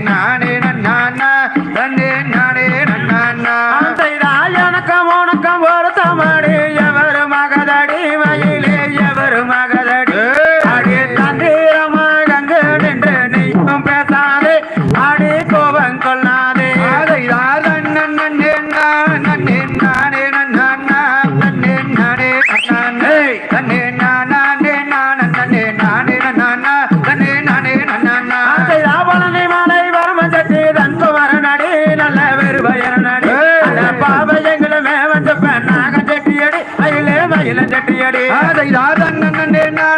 நானே நன்னானா தன்னே நானே நன்னானா செய்தால் எனக்கும் உனக்கும் ஒரு தமிழ் எவரு மகதடி வயலே எவரு மகதடி அடி தந்திரமாக நின்று நீயும் பேசாதே அடி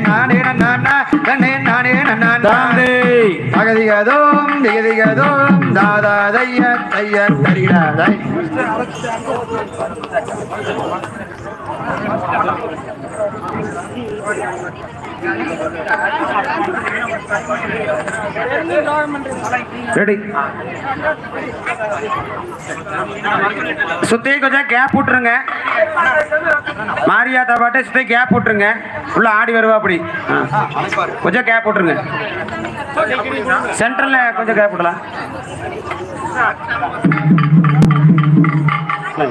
நானே நானே நானே நானே அகதிகதோம் திகதிகதோம் தாதா தைய தைய தரிகதை ரெடி சுத்தி கொஞ்சம் கேப் விட்டுருங்க. மாரியாத்தா பாட்டை சுத்தி கேப் விட்டுருங்க. உள்ள ஆடி வருவா அப்படி கொஞ்சம் கேப் விட்டுருங்க. சென்டரில் கொஞ்சம் கேட்படலாம்